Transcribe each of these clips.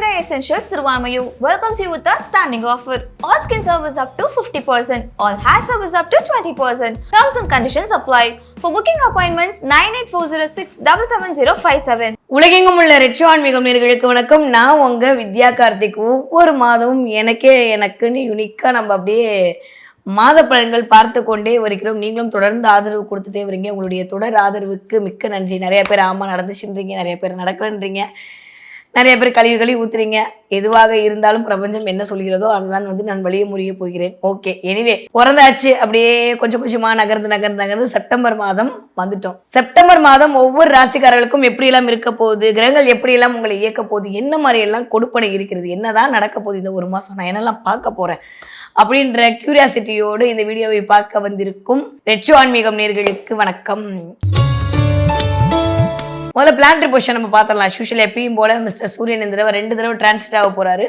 Sangha Essentials Sirvanmayu welcomes you with a standing offer. All skin service up to 50%, all hair service up to 20%. Terms and conditions apply. For booking appointments 98406 77057. உலகெங்கும் உள்ள retro ஆன்மீகம் நேர்களுக்கு வணக்கம் நான் உங்க வித்யா கார்த்திக் ஒவ்வொரு மாதமும் எனக்கே எனக்குன்னு யுனிக்கா நம்ம அப்படியே மாத பலன்கள் பார்த்து கொண்டே வருகிறோம் நீங்களும் தொடர்ந்து ஆதரவு கொடுத்துட்டே வரீங்க உங்களுடைய தொடர் ஆதரவுக்கு மிக்க நன்றி நிறைய பேர் ஆமா நடந்துச்சுன்றீங்க நிறைய பேர் நடக்கலன்றீங்க நிறைய பேர் கழிவு ஊத்துறீங்க. எதுவாக இருந்தாலும் பிரபஞ்சம் என்ன சொல்கிறதோ அதுதான் வந்து நான் வழிய முறிய போகிறேன். ஓகே எனிவே பிறந்தாச்சு. அப்படியே கொஞ்சம் கொஞ்சமா நகர்ந்து நகர்ந்து நகர்ந்து செப்டம்பர் மாதம் வந்துட்டோம். செப்டம்பர் மாதம் ஒவ்வொரு ராசிக்காரர்களுக்கும் எப்படியெல்லாம் இருக்க போகுது கிரகங்கள் எப்படியெல்லாம் உங்களை இயக்க போகுது என்ன மாதிரி எல்லாம் கொடுப்பனை இருக்கிறது என்னதான் நடக்க போகுது இந்த ஒரு மாசம் நான் என்னெல்லாம் பார்க்க போறேன் அப்படின்ற கியூரியாசிட்டியோடு இந்த வீடியோவை பார்க்க வந்திருக்கும் ரெட்சோ ஆன்மீகம் நேர்களுக்கு வணக்கம். முதல்ல பிளான்ட்ரி பொசிஷன் நம்ம பார்த்துடலாம். யூஷுவல் எப்பயும் போல மிஸ்டர் சூரியன் இந்த தடவை ரெண்டு தடவை டிரான்சிட் ஆக போகிறாரு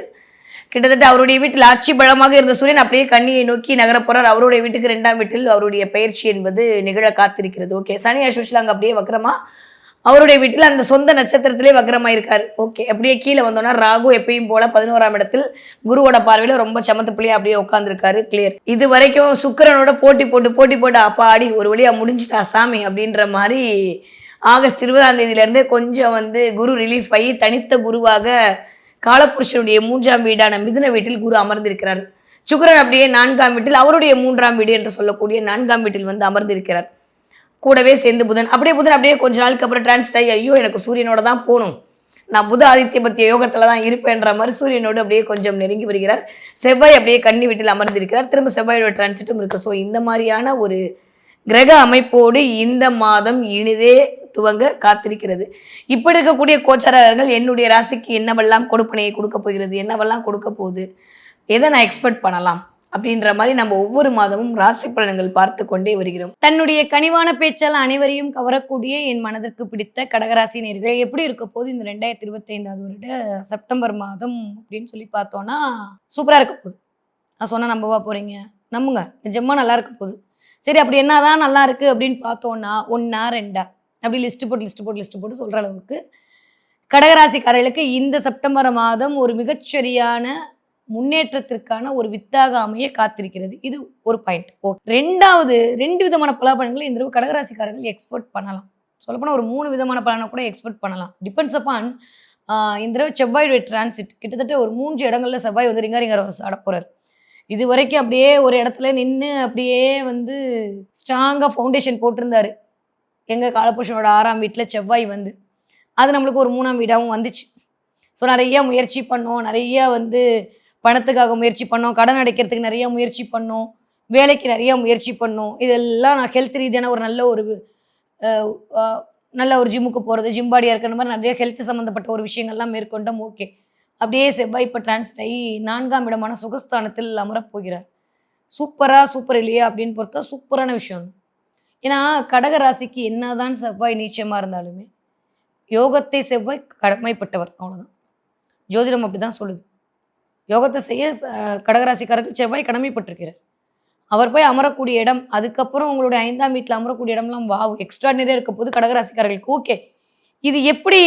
கிட்டத்தட்ட அவருடைய வீட்டில் ஆட்சி பலமாக இருந்த சூரியன் அப்படியே கண்ணியை நோக்கி நகர அவருடைய வீட்டுக்கு ரெண்டாம் வீட்டில் அவருடைய பயிற்சி என்பது நிகழ காத்திருக்கிறது. ஓகே சனி அசோஷில் அங்கே அப்படியே வக்கரமா அவருடைய வீட்டில் அந்த சொந்த நட்சத்திரத்திலே வக்கரமா இருக்காரு ஓகே அப்படியே கீழே வந்தோன்னா ராகு எப்பயும் போல பதினோராம் இடத்தில் குருவோட பார்வையில ரொம்ப சமத்து பிள்ளையா அப்படியே உட்காந்துருக்காரு கிளியர் இது வரைக்கும் சுக்கிரனோட போட்டி போட்டு போட்டி போட்டு அப்பா ஆடி ஒரு வழியா முடிஞ்சிட்டா சாமி அப்படின்ற மாதிரி ஆகஸ்ட் இருபதாம் தேதியிலேருந்து கொஞ்சம் வந்து குரு ரிலீஃப் ஆகி தனித்த குருவாக காலபுருஷனுடைய மூன்றாம் வீடான மிதுன வீட்டில் குரு அமர்ந்திருக்கிறார். சுக்கரன் அப்படியே நான்காம் வீட்டில் அவருடைய மூன்றாம் வீடு என்று சொல்லக்கூடிய நான்காம் வீட்டில் வந்து அமர்ந்திருக்கிறார். கூடவே சேர்ந்து புதன். அப்படியே புதன் அப்படியே கொஞ்ச நாளுக்கு அப்புறம் டிரான்ஸ்ட் ஆகி ஐயோ எனக்கு சூரியனோட தான் போகணும். நான் புத ஆதித்ய பத்திய யோகத்துல தான் இருப்பேன்ற மாதிரி சூரியனோடு அப்படியே கொஞ்சம் நெருங்கி வருகிறார். செவ்வாய் அப்படியே கன்னி வீட்டில் அமர்ந்திருக்கிறார். திரும்ப செவ்வாயோட டிரான்சிட்டும் இருக்கு. ஸோ இந்த மாதிரியான ஒரு கிரக அமைப்போடு இந்த மாதம் இனிதே துவங்க காத்திருக்கிறது. இப்படி இருக்கக்கூடிய கோச்சாரர்கள் என்னுடைய ராசிக்கு என்னவெல்லாம் கொடுப்பனையை கொடுக்க போகிறது என்னவெல்லாம் கொடுக்க போகுது எதை நான் எக்ஸ்பெக்ட் பண்ணலாம் அப்படின்ற மாதிரி நம்ம ஒவ்வொரு மாதமும் ராசி பலன்கள் பார்த்து கொண்டே வருகிறோம். தன்னுடைய கனிவான பேச்சால் அனைவரையும் கவரக்கூடிய என் மனதிற்கு பிடித்த கடகராசி நேர்கள் எப்படி இருக்க போது இந்த ரெண்டாயிரத்தி இருபத்தி ஐந்தாவது வருட செப்டம்பர் மாதம் அப்படின்னு சொல்லி பார்த்தோம்னா சூப்பரா இருக்க போகுது. நான் சொன்னால் நம்பவா போறீங்க? நம்புங்க. நிஜமா நல்லா இருக்க போகுது. சரி அப்படி என்னதான் நல்லா இருக்கு அப்படின்னு பார்த்தோம்னா ஒன்னா ரெண்டா? அப்படி லிஸ்ட் போட்டு லிஸ்ட் போட்டு லிஸ்ட் போட்டு சொல்கிற அளவுக்கு கடகராசிக்காரர்களுக்கு இந்த செப்டம்பர் மாதம் ஒரு மிகச்சரியான முன்னேற்றத்திற்கான ஒரு வித்தாக அமைய காத்திருக்கிறது. இது ஒரு பாயிண்ட் ஓ ரெண்டாவது ரெண்டு விதமான பலாபலன்களை இந்த தடவை கடகராசிக்காரர்கள் எக்ஸ்போர்ட் பண்ணலாம். சொல்லப்போனால் ஒரு மூணு விதமான பலனை கூட எக்ஸ்போர்ட் பண்ணலாம். டிபெண்ட்ஸ் அப்பான் இந்த தடவை செவ்வாயுடைய டிரான்சிட் கிட்டத்தட்ட ஒரு மூன்று இடங்கள்ல செவ்வாய் வந்து ரிங்கா ரிங்கர் ஆட போகிறார் இது வரைக்கும் அப்படியே ஒரு இடத்துல நின்று அப்படியே வந்து ஸ்ட்ராங்காக ஃபவுண்டேஷன் போட்டிருந்தாரு. எங்கள் காலபுருஷனோட ஆறாம் வீட்டில் செவ்வாய் வந்து அது நம்மளுக்கு ஒரு மூணாம் வீடாகவும் வந்துச்சு. ஸோ நிறைய முயற்சி பண்ணோம். நிறைய வந்து பணத்துக்காக முயற்சி பண்ணோம். கடன் அடைக்கிறதுக்கு நிறைய முயற்சி பண்ணோம். வேலைக்கு நிறைய முயற்சி பண்ணோம். இதெல்லாம் நான் ஹெல்த் ரீதியான ஒரு நல்ல ஒரு நல்ல ஒரு ஜிம்முக்கு போகிறது ஜிம் பாடியாக இருக்கிற மாதிரி நிறைய ஹெல்த் சம்மந்தப்பட்ட ஒரு விஷயங்கள்லாம் மேற்கொண்டோம். ஓகே அப்படியே செவ்வாய் இப்போ டிரான்ஸ்ஃபர் ஆகி நான்காம் இடமான சுகஸ்தானத்தில் அமரப் போகிறார். சூப்பராக சூப்பர் இல்லையா அப்படின்னு பொறுத்தா சூப்பரான விஷயம். ஏன்னா கடக ராசிக்கு என்னதான் செவ்வாய் நீச்சமாக இருந்தாலுமே யோகத்தை செவ்வாய் கடமைப்பட்டவர். அவ்வளோதான் ஜோதிடம் அப்படி தான் சொல்லுது. யோகத்தை செய்ய கடகராசிக்காரர்கள் கடகராசிக்காரருக்கு செவ்வாய் கடமைப்பட்டிருக்கிறார். அவர் போய் அமரக்கூடிய இடம் அதுக்கப்புறம் உங்களுடைய ஐந்தாம் வீட்டில் அமரக்கூடிய இடம்லாம் வாவ் எக்ஸ்ட்ராடினரியாக இருக்க போது கடகராசிக்காரர்களுக்கு ஓகே இது எப்படி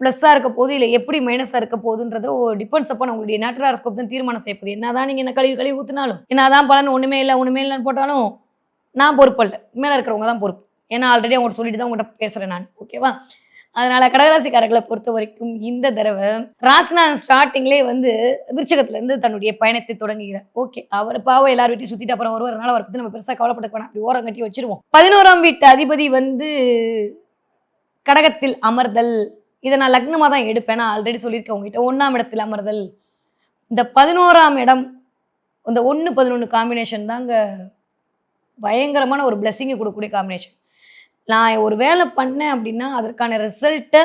ப்ளஸ்ஸாக இருக்க போது இல்லை எப்படி மைனஸாக இருக்க போகுதுன்றதோ டிபெண்ட்ஸ் அப்போ உங்களுடைய நேட்டராஸ்கோப் தான் தீர்மானம் செய்யப்போகுது. என்னதான் நீங்கள் என்ன கழிவு கழுவி ஊற்றினாலும் என்னதான் பலன் ஒன்றுமே இல்லை ஒன்றுமே இல்லைன்னு போட்டாலும் நான் பொறுப்பல்ல மேலே இருக்கிறவங்க தான் பொறுப்பு. ஏன்னா ஆல்ரெடி அவங்கள்ட்ட சொல்லிட்டு தான் உங்கள்கிட்ட பேசுகிறேன் நான் ஓகேவா அதனால் கடகராசிக்காரர்களை பொறுத்த வரைக்கும் இந்த தடவை ராசிநாதன் ஸ்டார்டிங்லேயே வந்து விருச்சகத்துலேருந்து தன்னுடைய பயணத்தை தொடங்குகிறார். ஓகே அவர் பாவம் எல்லார் வீட்டையும் சுற்றிட்டு அப்புறம் வருவார். அவரை பற்றி நம்ம பெருசாக கவலைப்பட வேணாம். அப்படி ஓரம் கட்டி வச்சிருவோம். பதினோராம் வீட்டு அதிபதி வந்து கடகத்தில் அமர்தல். இதை நான் லக்னமாக தான் எடுப்பேன். நான் ஆல்ரெடி சொல்லியிருக்கேன் உங்ககிட்ட. ஒன்றாம் இடத்தில் அமர்தல். இந்த பதினோராம் இடம் இந்த ஒன்று பதினொன்று காம்பினேஷன் தாங்க பயங்கரமான ஒரு பிளெஸ்ஸிங்கை கொடுக்கக்கூடிய காம்பினேஷன் நான் ஒரு வேலை பண்ணேன் அப்படின்னா அதற்கான ரிசல்ட்டை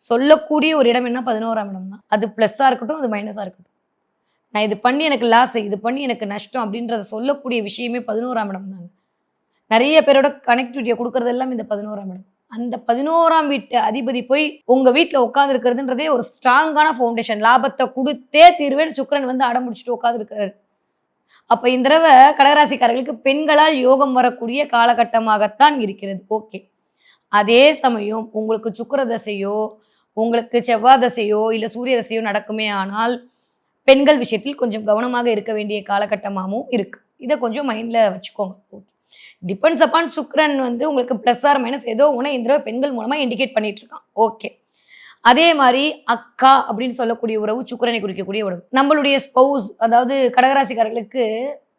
சொல்லக்கூடிய ஒரு இடம் என்ன? பதினோராம் இடம் தான். அது ப்ளஸ்ஸாக இருக்கட்டும் அது மைனஸாக இருக்கட்டும். நான் இது பண்ணி எனக்கு லாஸ் இது பண்ணி எனக்கு நஷ்டம் அப்படின்றத சொல்லக்கூடிய விஷயமே பதினோராம் இடம் தாங்க. நிறைய பேரோட கனெக்டிவிட்டியை கொடுக்கறது எல்லாம் இந்த பதினோராம் இடம். அந்த பதினோராம் வீட்டு அதிபதி போய் உங்கள் வீட்டில் உட்காந்துருக்கிறதுன்றதே ஒரு ஸ்ட்ராங்கான ஃபவுண்டேஷன் லாபத்தை கொடுத்தே தீர்வேன்னு சுக்கிரன் வந்து அடம் முடிச்சுட்டு உட்காந்துருக்காரு அப்போ இந்த தடவை கடகராசிக்காரர்களுக்கு பெண்களால் யோகம் வரக்கூடிய காலகட்டமாகத்தான் இருக்கிறது. ஓகே. அதே சமயம் உங்களுக்கு சுக்கர தசையோ உங்களுக்கு செவ்வாய் தசையோ இல்லை சூரிய தசையோ நடக்குமே ஆனால் பெண்கள் விஷயத்தில் கொஞ்சம் கவனமாக இருக்க வேண்டிய காலகட்டமாகவும் இருக்கு. இதை கொஞ்சம் மைண்டில் வச்சுக்கோங்க. ஓகே. டிபெண்ட்ஸ் அப்பான் சுக்ரன் வந்து உங்களுக்கு ப்ளஸ் ஆர் மைனஸ் ஏதோ ஒன்று இந்த தடவை பெண்கள் மூலமாக இண்டிகேட் பண்ணிட்டு இருக்கான். ஓகே. அதே மாதிரி அக்கா அப்படின்னு சொல்லக்கூடிய உறவு சுக்கரனை குறிக்கக்கூடிய உறவு. நம்மளுடைய ஸ்பௌஸ் அதாவது கடகராசிக்காரர்களுக்கு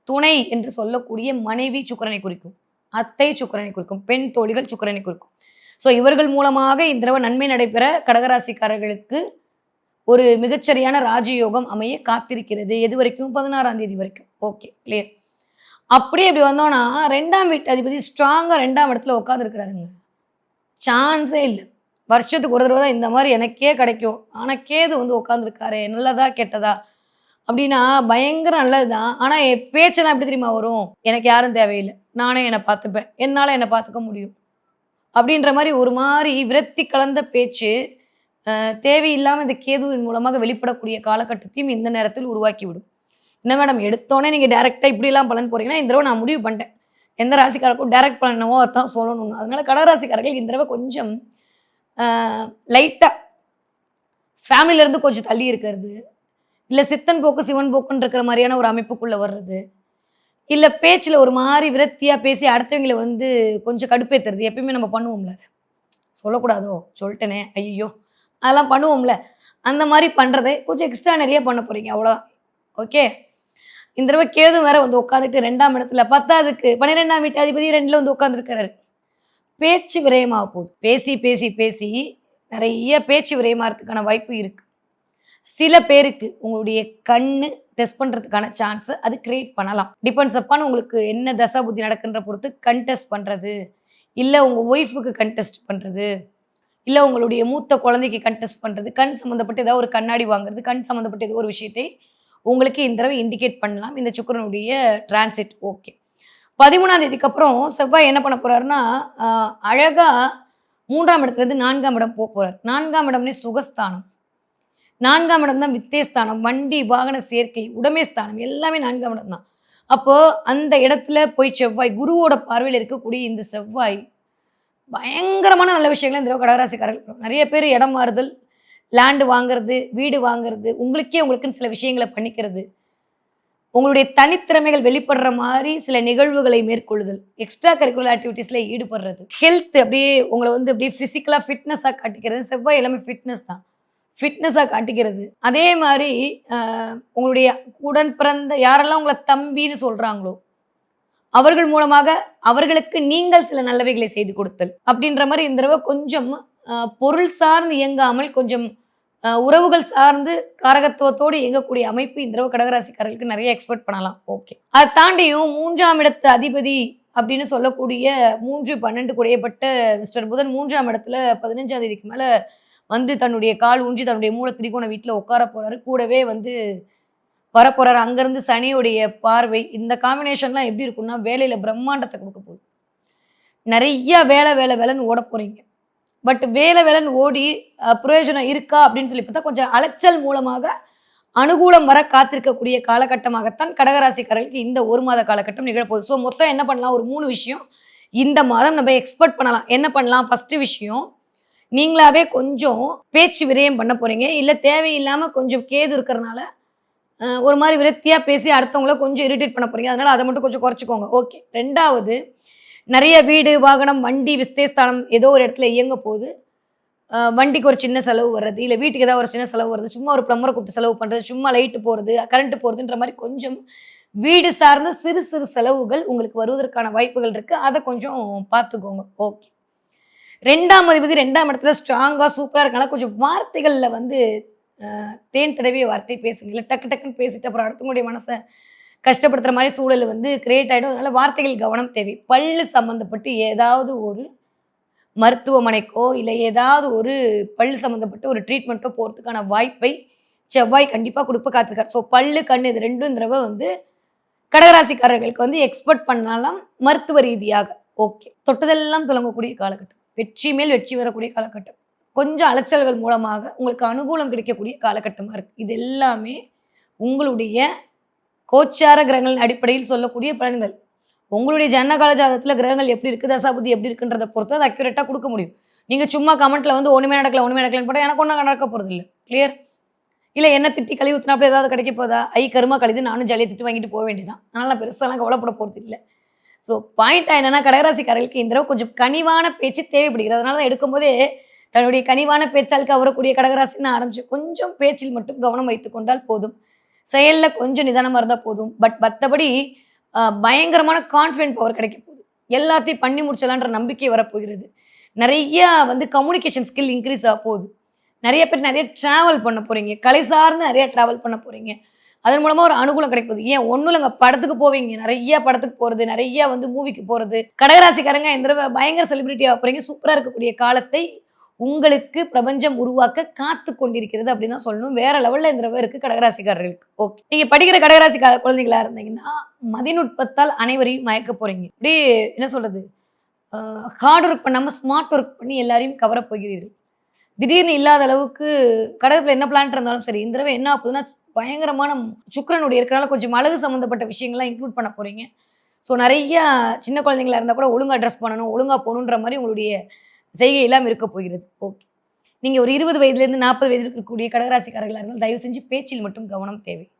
துணை என்று சொல்லக்கூடிய மனைவி சுக்கரனை குறிக்கும். அத்தை சுக்கரனை குறிக்கும். பெண் தோழிகள் சுக்கரனை குறிக்கும். ஸோ இவர்கள் மூலமாக இந்த தடவை நன்மை நடைபெற கடகராசிக்காரர்களுக்கு ஒரு மிகச்சரியான ராஜயோகம் அமைய காத்திருக்கிறது. எது வரைக்கும்? பதினாறாம் தேதி வரைக்கும். ஓகே கிளியர் அப்படியே இப்படி வந்தோம்னா ரெண்டாம் வீட்டு அதிபதி ஸ்ட்ராங்காக ரெண்டாம் இடத்துல உட்காந்துருக்கிறாருங்க சான்ஸே இல்லை. வருஷத்துக்கு ஒரு தடவை தான் இந்த மாதிரி எனக்கே கிடைக்கும். ஆனால் கேது வந்து உட்காந்துருக்காரு நல்லதா கெட்டதா? அப்படின்னா பயங்கர நல்லது தான் ஆனால் என் பேச்செல்லாம் எப்படி தெரியுமா வரும்? எனக்கு யாரும் தேவையில்லை. நானே என்னை பார்த்துப்பேன். என்னால் என்னை பார்த்துக்க முடியும். அப்படின்ற மாதிரி ஒரு மாதிரி விரக்தி கலந்த பேச்சு தேவையில்லாமல் இந்த கேதுவின் மூலமாக வெளிப்படக்கூடிய காலகட்டத்தையும் இந்த நேரத்தில் உருவாக்கி விடும் என்ன மேடம் எடுத்தோடனே நீங்கள் டேரெக்டாக இப்படிலாம் பலன் போகிறீங்கன்னா இந்த தடவை நான் முடிவு பண்ணிட்டேன். எந்த ராசிக்காரருக்கும் டேரக்ட் பண்ணவோ அதான் சொல்லணும் அதனால கடகராசிக்காரர்கள் இந்த தடவை கொஞ்சம் லைட்டாக ஃபேமிலியிலேருந்து கொஞ்சம் தள்ளி இருக்கிறது. இல்லை சித்தன் போக்கு சிவன் போக்குன்னு இருக்கிற மாதிரியான ஒரு அமைப்புக்குள்ளே வர்றது. இல்லை பேச்சில் ஒரு மாதிரி விரக்தியாக பேசி அடுத்தவங்களை வந்து கொஞ்சம் கடுப்பேற்றுறது எப்பயுமே நம்ம பண்ணுவோம்ல. அது சொல்லக்கூடாதோ? சொல்லிட்டேனே. ஐயோ அதெல்லாம் பண்ணுவோம்ல. அந்த மாதிரி பண்ணுறதை கொஞ்சம் எக்ஸ்ட்ரா நிறைய பண்ண போகிறீங்க அவ்வளோதான் ஓகே இந்த தடவை கேதும் வேற வந்து உட்காந்துட்டு ரெண்டாம் இடத்துல பத்தாவதுக்கு பன்னிரெண்டாம் வீட்டு அதிபதி ரெண்டில் வந்து உட்காந்துருக்கிறாரு பேச்சு விரயமாக போகுது. பேசி பேசி பேசி நிறைய பேச்சு விரயமாகிறதுக்கான வாய்ப்பு இருக்குது சில பேருக்கு உங்களுடைய கண்ணு டெஸ்ட் பண்ணுறதுக்கான சான்ஸ் அது கிரியேட் பண்ணலாம். டிபெண்ட்ஸ் அப்பான் உங்களுக்கு என்ன தசா புத்தி நடக்குன்ற பொறுத்து கண் டெஸ்ட் பண்ணுறது இல்லை உங்கள் ஒய்ஃபுக்கு கண் டெஸ்ட் பண்ணுறது இல்லை உங்களுடைய மூத்த குழந்தைக்கு கண் டெஸ்ட் பண்ணுறது கண் சம்மந்தப்பட்ட ஏதாவது ஒரு கண்ணாடி வாங்குறது. கண் சம்மந்தப்பட்ட ஏதோ ஒரு விஷயத்தை உங்களுக்கு இந்த தடவை இண்டிகேட் பண்ணலாம். இந்த சுக்கரனுடைய டிரான்சிட் ஓகே பதிமூணாம் தேதிக்கு அப்புறம் செவ்வாய் என்ன பண்ண போறாருன்னா அழகா மூன்றாம் இடத்துலேருந்து நான்காம் இடம் போக போறார். நான்காம் இடம்னே சுகஸ்தானம். நான்காம் இடம் தான் வித்தேஸ்தானம். வண்டி வாகன சேர்க்கை உடைமை ஸ்தானம் எல்லாமே நான்காம் இடம் தான். அப்போது அந்த இடத்துல போய் செவ்வாய் குருவோட பார்வையில் இருக்கக்கூடிய இந்த செவ்வாய் பயங்கரமான நல்ல விஷயங்களை இந்த கடகராசிக்காரர்கள் நிறைய பேர் இடம் மாறுதல் லேண்டு வாங்குறது வீடு வாங்குறது உங்களுக்கே உங்களுக்குன்னு சில விஷயங்களை பண்ணிக்கிறது. உங்களுடைய தனித்திறமைகள் வெளிப்படுற மாதிரி சில நிகழ்வுகளை மேற்கொள்ளுதல் எக்ஸ்ட்ரா கரிக்குலர் ஆக்டிவிட்டீஸில் ஈடுபடுறது. ஹெல்த் அப்படியே உங்களை வந்து அப்படியே ஃபிசிக்கலாக ஃபிட்னஸாக காட்டிக்கிறது. செவ்வாய் எல்லாமே ஃபிட்னஸ் தான். ஃபிட்னஸாக காட்டிக்கிறது. அதே மாதிரி உங்களுடைய உடன் பிறந்த யாரெல்லாம் உங்களை தம்பின்னு சொல்கிறாங்களோ அவர்கள் மூலமாக அவர்களுக்கு நீங்கள் சில நல்லவைகளை செய்து கொடுத்தல். அப்படின்ற மாதிரி இந்த தடவை கொஞ்சம் பொருள் சார்ந்து இயங்காமல் கொஞ்சம் உறவுகள் சார்ந்து காரகத்துவத்தோடு இயங்கக்கூடிய அமைப்பு இந்த தடவை கடகராசிக்காரர்களுக்கு நிறைய எக்ஸ்பெக்ட் பண்ணலாம். ஓகே அதை தாண்டியும் மூன்றாம் இடத்து அதிபதி அப்படின்னு சொல்லக்கூடிய மூன்று பன்னெண்டு குடையப்பட்ட மிஸ்டர் புதன் மூன்றாம் இடத்துல பதினஞ்சாம் தேதிக்கு மேலே வந்து தன்னுடைய கால் ஊன்றி தன்னுடைய மூல திரிகோண வீட்டில் உட்கார போறாரு. கூடவே வந்து வரப்போறாரு. அங்கேருந்து சனியுடைய பார்வை இந்த காம்பினேஷன்லாம் எப்படி இருக்கும்னா வேலையில் பிரம்மாண்டத்தை கொடுக்க போகுது. நிறைய வேலை வேலை வேலைன்னு ஓட போகிறீங்க பட் வேலை வேலைன்னு ஓடி பிரயோஜனம் இருக்கா அப்படின்னு சொல்லி பார்த்தா கொஞ்சம் அலைச்சல் மூலமாக அனுகூலம் வர காத்திருக்கக்கூடிய காலகட்டமாகத்தான் கடகராசிக்காரர்களுக்கு இந்த ஒரு மாத காலகட்டம் நிகழப்போகுது. ஸோ மொத்தம் என்ன பண்ணலாம்? ஒரு மூணு விஷயம் இந்த மாதம் நம்ம எக்ஸ்பெக்ட் பண்ணலாம். என்ன பண்ணலாம்? ஃபஸ்ட்டு விஷயம் நீங்களாவே கொஞ்சம் பேச்சு விரயம் பண்ண போகிறீங்க இல்லை தேவையில்லாமல் கொஞ்சம் கேது இருக்கிறனால ஒரு மாதிரி விரக்தியாக பேசி அடுத்தவங்கள கொஞ்சம் இரிட்டேட் பண்ண போகிறீங்க அதனால் அதை மட்டும் கொஞ்சம் குறைச்சிக்கோங்க. ஓகே ரெண்டாவது நிறைய வீடு வாகனம் வண்டி விஸ்தேஸ்தானம் ஏதோ ஒரு இடத்துல இயங்க போகுது. வண்டிக்கு ஒரு சின்ன செலவு வர்றது இல்லை வீட்டுக்கு ஏதாவது ஒரு சின்ன செலவு வருது சும்மா ஒரு ப்ளம்பரை கூப்பிட்டு செலவு பண்ணுறது சும்மா லைட்டு போகிறது கரண்ட்டு போகிறதுன்ற மாதிரி கொஞ்சம் வீடு சார்ந்த சிறு சிறு செலவுகள் உங்களுக்கு வருவதற்கான வாய்ப்புகள் இருக்குது அதை கொஞ்சம் பார்த்துக்கோங்க. ஓகே. ரெண்டாம் அதிபதி ரெண்டாம் இடத்துல ஸ்ட்ராங்காக சூப்பராக இருக்கனால கொஞ்சம் வார்த்தைகளில் வந்து தேன் தடவிய வார்த்தை பேசுங்க. இல்லை டக்கு டக்குன்னு பேசிட்டு அப்புறம் அடுத்தவங்களுடைய மனசை கஷ்டப்படுத்துகிற மாதிரி சூழல் வந்து கிரியேட் ஆகிடும் அதனால வார்த்தைகள் கவனம் தேவை. பல்லு சம்மந்தப்பட்டு ஏதாவது ஒரு மருத்துவமனைக்கோ இல்லை ஏதாவது ஒரு பல்லு சம்மந்தப்பட்ட ஒரு ட்ரீட்மெண்ட்டோ போகிறதுக்கான வாய்ப்பை செவ்வாய் கண்டிப்பாக கொடுப்ப காத்திருக்காரு. ஸோ பல்லு கண் இது ரெண்டும் தடவை வந்து கடகராசிக்காரர்களுக்கு வந்து எக்ஸ்பெக்ட் பண்ணலாம் மருத்துவ ரீதியாக. ஓகே தொட்டதெல்லாம் தொடங்கக்கூடிய காலகட்டம். வெற்றி மேல் வெற்றி வரக்கூடிய காலகட்டம். கொஞ்சம் அலைச்சல்கள் மூலமாக உங்களுக்கு அனுகூலம் கிடைக்கக்கூடிய காலகட்டமாக இருக்குது இது எல்லாமே உங்களுடைய கோச்சார கிரகங்களின் அடிப்படையில் சொல்லக்கூடிய பலன்கள். உங்களுடைய ஜன்னகால ஜாதகத்தில் கிரகங்கள் எப்படி இருக்குது தசாபுத்தி எப்படி இருக்குன்றதை பொறுத்து அது அக்யூரேட்டாக கொடுக்க முடியும். நீங்கள் சும்மா கமெண்ட்டில் வந்து ஒன்றுமே நடக்கல ஒன்றுமே நடக்கலன்னு போட்டால் எனக்கு ஒன்றும் நடக்க போகிறது இல்லை. கிளியர் இல்லை என்ன திட்டி கழுவி ஊற்றினாப்புல ஏதாவது கிடைக்க போதா? ஐ கருமா கழுது நானும் ஜாலியாக திட்டு வாங்கிட்டு போக வேண்டியதான் அதனால் நான் பெருசாலாம் கவலைப்பட போகிறது இல்லை. ஸோ பாயிண்ட் என்னென்னா கடகராசிக்காரர்களுக்கு இந்த தடவை கொஞ்சம் கனிவான பேச்சு தேவைப்படுகிறது. அதனால தான் எடுக்கும்போதே தன்னுடைய கனிவான பேச்சால் கவரக்கூடிய கடகராசின்னு ஆரம்பிச்சு கொஞ்சம் பேச்சில் மட்டும் கவனம் வைத்து கொண்டால் போதும். செயலில் கொஞ்சம் நிதானமாக இருந்தால் போதும். பட் மற்றபடி பயங்கரமான கான்ஃபிடென்ட் பவர் கிடைக்க போகுது. எல்லாத்தையும் பண்ணி முடிச்சலான்ற நம்பிக்கை வரப்போகிறது. நிறைய வந்து கம்யூனிகேஷன் ஸ்கில் இன்க்ரீஸ் ஆக போகுது. நிறைய பேர் நிறைய ட்ராவல் பண்ண போகிறீங்க கலை சார்ந்து நிறைய ட்ராவல் பண்ண போகிறீங்க அதன் மூலமாக ஒரு அனுகூலம் கிடைக்குது ஏன் ஒன்றும் இல்லைங்க படத்துக்கு போவீங்க. நிறைய படத்துக்கு போகிறது நிறைய வந்து மூவிக்கு போகிறது கடகராசிக்காரங்க இந்த தடவை பயங்கர செலிபிரிட்டி ஆக போகிறீங்க சூப்பராக இருக்கக்கூடிய காலத்தை உங்களுக்கு பிரபஞ்சம் உருவாக்க காத்து கொண்டிருக்கிறது அப்படின்னு தான் சொல்லணும். வேற லெவலில் இந்த தடவை இருக்குது கடகராசிக்காரர்களுக்கு. ஓகே நீங்கள் படிக்கிற கடகராசிக்கார குழந்தைகளா இருந்தீங்கன்னா மதிநுட்பத்தால் அனைவரையும் மயக்க போகிறீங்க இப்படி என்ன சொல்கிறது ஹார்ட் ஒர்க் பண்ணாமல் ஸ்மார்ட் ஒர்க் பண்ணி எல்லாரையும் கவர போகிறீர்கள். திடீர்னு இல்லாத அளவுக்கு கடகத்தில் என்ன பிளான் இருந்தாலும் சரி இந்த தடவை என்ன ஆகுதுன்னா பயங்கரமான சுக்கிரனுடைய இருக்கனால கொஞ்சம் அழகு சம்மந்தப்பட்ட விஷயங்கள்லாம் இன்க்ளூட் பண்ண போகிறீங்க ஸோ நிறைய சின்ன குழந்தைங்களா இருந்தால் கூட ஒழுங்காக ட்ரெஸ் பண்ணணும் ஒழுங்காக போகணுன்ற மாதிரி உங்களுடைய செய்கை எல்லாம் இருக்க போகிறது. ஓகே. நீங்கள் ஒரு இருபது வயதுலேருந்து நாற்பது வயது இருக்கக்கூடிய கடகராசிக்காரர்களாக இருந்தால் தயவு செஞ்சு பேச்சில் மட்டும் கவனம் தேவை.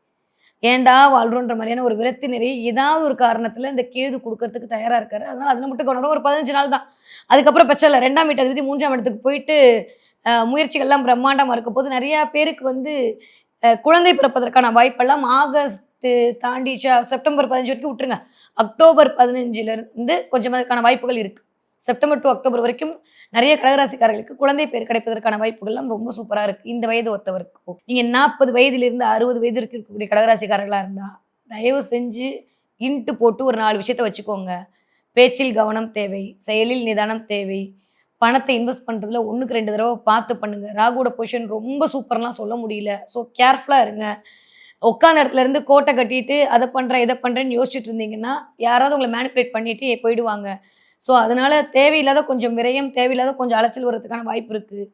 ஏன்டா வாழ்றோன்ற மாதிரியான ஒரு விரத்து நிறைய ஏதாவது ஒரு காரணத்தில் இந்த கேது கொடுக்கறதுக்கு தயாராக இருக்காரு. அதனால் அதில் மட்டும் கவனம். ஒரு பதினஞ்சு நாள் தான். அதுக்கப்புறம் பிரச்சனை இல்லை. ரெண்டாம் வீட்டு அதிபதி மூன்றாம் இடத்துக்கு போயிட்டு முயற்சிகள்லாம் பிரம்மாண்டமாக இருக்க போது நிறையா பேருக்கு வந்து குழந்தை பிறப்பதற்கான வாய்ப்பெல்லாம் ஆகஸ்ட்டு தாண்டி ச- செப்டம்பர் பதினஞ்சு வரைக்கும் விட்டுருங்க. அக்டோபர் பதினஞ்சுலேருந்து கொஞ்சம் அதுக்கான வாய்ப்புகள் இருக்குது செப்டம்பர் டு அக்டோபர் வரைக்கும் நிறைய கடகராசிக்காரர்களுக்கு குழந்தை பேர் கிடைப்பதற்கான வாய்ப்புகள்லாம் ரொம்ப சூப்பராக இருக்குது இந்த வயது ஒத்தவருக்கு நீங்கள் நாற்பது வயதிலிருந்து அறுபது வயது வரைக்கும் இருக்கக்கூடிய கடகராசிக்காரர்களாக இருந்தால் தயவு செஞ்சு இன்ட்டு போட்டு ஒரு நாலு விஷயத்த வச்சுக்கோங்க. பேச்சில் கவனம் தேவை செயலில் நிதானம் தேவை. பணத்தை இன்வெஸ்ட் பண்ணுறதுல ஒன்றுக்கு ரெண்டு தடவை பார்த்து பண்ணுங்கள் ராகுவோட பொசிஷன் ரொம்ப சூப்பர்லாம் சொல்ல முடியல. ஸோ கேர்ஃபுல்லாக இருங்க. உட்காந்த இடத்துல இருந்து கோட்டை கட்டிட்டு அதை பண்ணுறேன் இதை பண்ணுறேன்னு யோசிச்சுட்டு இருந்தீங்கன்னா யாராவது உங்களை மேனிப்புலேட் பண்ணிட்டு போயிடுவாங்க. ஸோ அதனால தேவையில்லாத கொஞ்சம் விரயம் தேவையில்லாத கொஞ்சம் அலைச்சல் வர்றதுக்கான வாய்ப்பு இருக்குது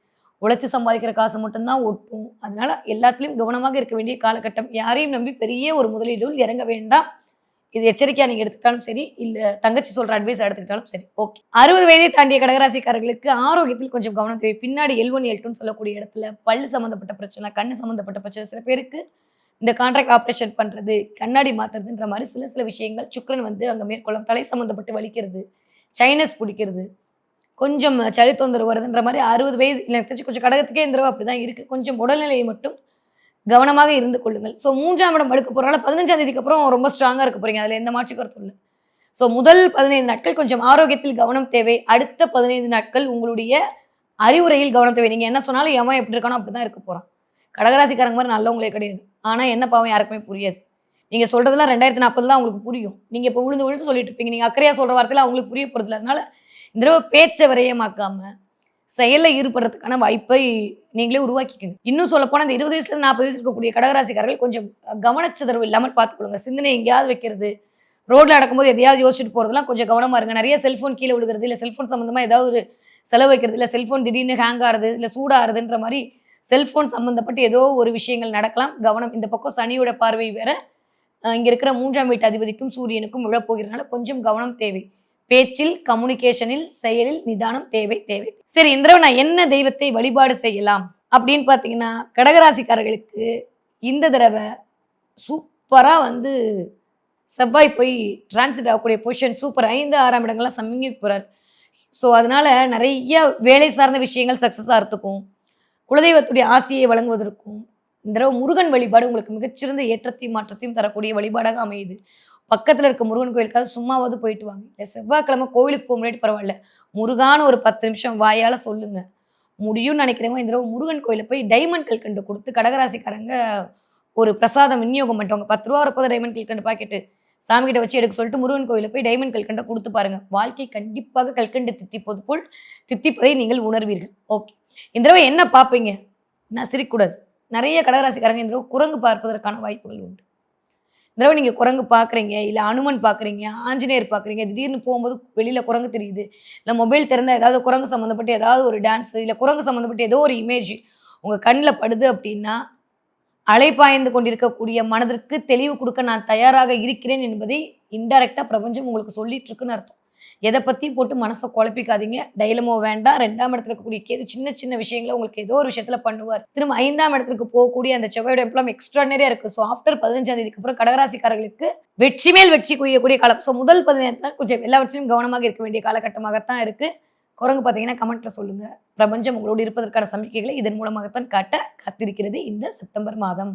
உழைச்சி சம்பாதிக்கிற காசு மட்டும்தான் ஒட்டும். அதனால எல்லாத்துலேயும் கவனமாக இருக்க வேண்டிய காலகட்டம். யாரையும் நம்பி பெரிய ஒரு முதலீடுகள் இறங்க வேண்டாம். இது எச்சரிக்கையாக நீங்கள் எடுத்துக்கிட்டாலும் சரி இல்லை தங்கச்சி சொல்கிற அட்வைஸ் எடுத்துக்கிட்டாலும் சரி. ஓகே அறுபது வயதை தாண்டிய கடகராசிக்காரர்களுக்கு ஆரோக்கியத்தில் கொஞ்சம் கவனம் தேவை. பின்னாடி எல் ஒன் எல் டூன்னு சொல்லக்கூடிய இடத்துல பல் சம்மந்தப்பட்ட பிரச்சனை கண்ணு சம்மந்தப்பட்ட பிரச்சனை சில பேருக்கு இந்த கான்ட்ராக்ட் ஆப்ரேஷன் பண்ணுறது கண்ணாடி மாற்றுறதுன்ற மாதிரி சில சில விஷயங்கள் சுக்கரன் வந்து அங்கே மேற்கொள்ளும் தலை சம்மந்தப்பட்டு வலிக்கிறது. சைனஸ் பிடிக்கிறது. கொஞ்சம் சளி தொந்தரவு வருதுன்ற மாதிரி அறுபது வயது எனக்கு தெரிஞ்சு கொஞ்சம் கடகத்துக்கே இந்த தடவை அப்படி தான் இருக்குது கொஞ்சம் உடல்நிலையை மட்டும் கவனமாக இருந்து கொள்ளுங்கள். ஸோ மூன்றாம் இடம் அடுக்க போகிறனால பதினஞ்சாம் தேதிக்கு அப்புறம் ரொம்ப ஸ்ட்ராங்காக இருக்க போகிறீங்க அதில் எந்த மாற்று கருத்தும் இல்லை. ஸோ முதல் பதினைந்து நாட்கள் கொஞ்சம் ஆரோக்கியத்தில் கவனம் தேவை. அடுத்த பதினைந்து நாட்கள் உங்களுடைய அறிவுரையில் கவனம் தேவை. நீங்கள் என்ன சொன்னாலும் எவன் எப்படி இருக்கானோ அப்படி தான் இருக்க போகிறான் கடகராசிக்காரங்க மாதிரி நல்லவங்களே கிடையாது. ஆனால் என்ன பாவம் யாருக்குமே புரியாது. நீங்கள் சொல்கிறதுலாம் ரெண்டாயிரத்தி நாற்பது தான் உங்களுக்கு புரியும். நீங்கள் இப்போ உழுந்து உழுந்து சொல்லிட்டு இருப்பீங்க. நீங்கள் அக்கறையாக சொல்கிற வார்த்தையில் அவங்களுக்கு புரிய போகிறதில்ல அதனால இந்த தடவை பேச்சை விரயமாக்காம செயலில் ஈடுபடுறதுக்கான வாய்ப்பை நீங்களே உருவாக்கிக்கணும் இன்னும் சொல்ல போனால் இந்த இருபது வயசுல நாற்பது வயசு இருக்கக்கூடிய கடகராசிக்காரர்கள் கொஞ்சம் கவனச்சிதறவு இல்லாமல் பார்த்துக்கொள்ளுங்க. சிந்தனை எங்கேயாவது வைக்கிறது ரோட்டில் நடக்கும்போது எதையாவது யோசிச்சுட்டு போகிறதுலாம் கொஞ்சம் கவனமாக இருங்க. நிறைய செல்ஃபோன் கீழே விழுகிறது இல்லை செல்ஃபோன் சம்மந்தமாக ஏதாவது ஒரு செலவு வைக்கிறது இல்லை செல்ஃபோன் திடீர்னு ஹேங் ஆகுது இல்லை சூடாகிறதுன்ற மாதிரி செல்ஃபோன் சம்மந்தப்பட்டு ஏதோ ஒரு விஷயங்கள் நடக்கலாம். கவனம் இந்த பக்கம் சனியோட பார்வை வேற இங்க இருக்கிற மூன்றாம் வீட்டு அதிபதிக்கும் சூரியனுக்கும் விழப்போகிறதுனால கொஞ்சம் கவனம் தேவை. பேச்சில் கம்யூனிகேஷனில் செயலில் நிதானம் தேவை தேவை. சரி இந்த தடவை நான் என்ன தெய்வத்தை வழிபாடு செய்யலாம்? அப்படின்னு பார்த்தீங்கன்னா கடகராசிக்காரர்களுக்கு இந்த தடவை சூப்பராக வந்து செவ்வாய் போய் டிரான்சிட் ஆகக்கூடிய பொசிஷன் சூப்பர் ஐந்து ஆறாம் இடங்கள்லாம் சம்மிங்கி போகிறார் ஸோ அதனால நிறைய வேலை சார்ந்த விஷயங்கள் சக்ஸஸ் ஆகிறதுக்கும் குலதெய்வத்துடைய ஆசையை வழங்குவதற்கும் இந்த தடவை முருகன் வழிபாடு உங்களுக்கு மிகச்சிறந்த ஏற்றத்தையும் மாற்றத்தையும் தரக்கூடிய வழிபாடாக அமையுது. பக்கத்தில் இருக்க முருகன் கோயிலுக்காவது சும்மாவது போயிட்டு வாங்க. இல்லை செவ்வாய்க்கிழமை கோவிலுக்கு போக முன்னாடி பரவாயில்ல. முருகான ஒரு பத்து நிமிஷம் வாயால் சொல்லுங்க. முடியும்னு நினைக்கிறவங்க இந்த தடவை முருகன் கோயிலில் போய் டைமண்ட் கல்கண்டு கொடுத்து கடகராசிக்காரங்க ஒரு பிரசாதம் விநியோகம் பண்ணிட்டவங்க பத்து ரூபா வரப்போது டைமண்ட் கல்கண்டு பாக்கெட்டு. சாமி கிட்ட வச்சு எடுக்க சொல்லிட்டு முருகன் கோயிலில் போய் டைமண்ட் கல்கண்டை கொடுத்து பாருங்க. வாழ்க்கை கண்டிப்பாக கல்கண்டு தித்திப்பது போல் தித்திப்பதை நீங்கள் உணர்வீர்கள். ஓகே. இந்த தடவை என்ன பார்ப்பீங்க நான் சிரிக்கக்கூடாது நிறைய கடகராசிக்காரங்க இந்த தடவை குரங்கு பார்ப்பதற்கான வாய்ப்புகள் உண்டு. இந்த தடவை நீங்கள் குரங்கு பார்க்குறீங்க இல்லை அனுமன் பார்க்குறீங்க ஆஞ்சநேயர் பார்க்குறீங்க திடீர்னு போகும்போது வெளியில் குரங்கு தெரியுது இல்லை மொபைல் திறந்தால் ஏதாவது குரங்கு சம்மந்தப்பட்டு ஏதாவது ஒரு டான்ஸு இல்லை குரங்கு சம்மந்தப்பட்டு ஏதோ ஒரு இமேஜ் உங்கள் கண்ணில் படுது அப்படின்னா அலைப்பாய்ந்து கொண்டிருக்கக்கூடிய மனதிற்கு தெளிவு கொடுக்க நான் தயாராக இருக்கிறேன் என்பதை இன்டைரக்டாக பிரபஞ்சம் உங்களுக்கு சொல்லிட்டு இருக்குன்னு அர்த்தம். எதை பற்றியும் போட்டு மனசை குழப்பிக்காதீங்க. டைலமோ வேண்டாம். ரெண்டாம் இடத்துல இருக்கக்கூடிய ஏதோ சின்ன சின்ன விஷயங்களை உங்களுக்கு ஏதோ ஒரு விஷயத்துல பண்ணுவார். திரும்ப ஐந்தாம் இடத்துக்கு போகக்கூடிய அந்த செவ்வாயோட எம்ப்ளாம் எக்ஸ்ட்ரானரியா இருக்கு. ஸோ ஆஃப்டர் பதினஞ்சாம் தேதிக்கு அப்புறம் கடகராசிக்காரர்களுக்கு வெற்றி மேல் வெற்றி குய்யக்கூடிய காலம். ஸோ முதல் பதினேழு கொஞ்சம் எல்லாவற்றிலும் கவனமாக இருக்க வேண்டிய காலகட்டமாகத்தான் இருக்கு. குரங்கு பார்த்தீங்கன்னா கமெண்ட்ல சொல்லுங்க. பிரபஞ்சம் உங்களோடு இருப்பதற்கான சமிக்கைகளை இதன் மூலமாகத்தான் காட்ட காத்திருக்கிறது இந்த செப்டம்பர் மாதம்.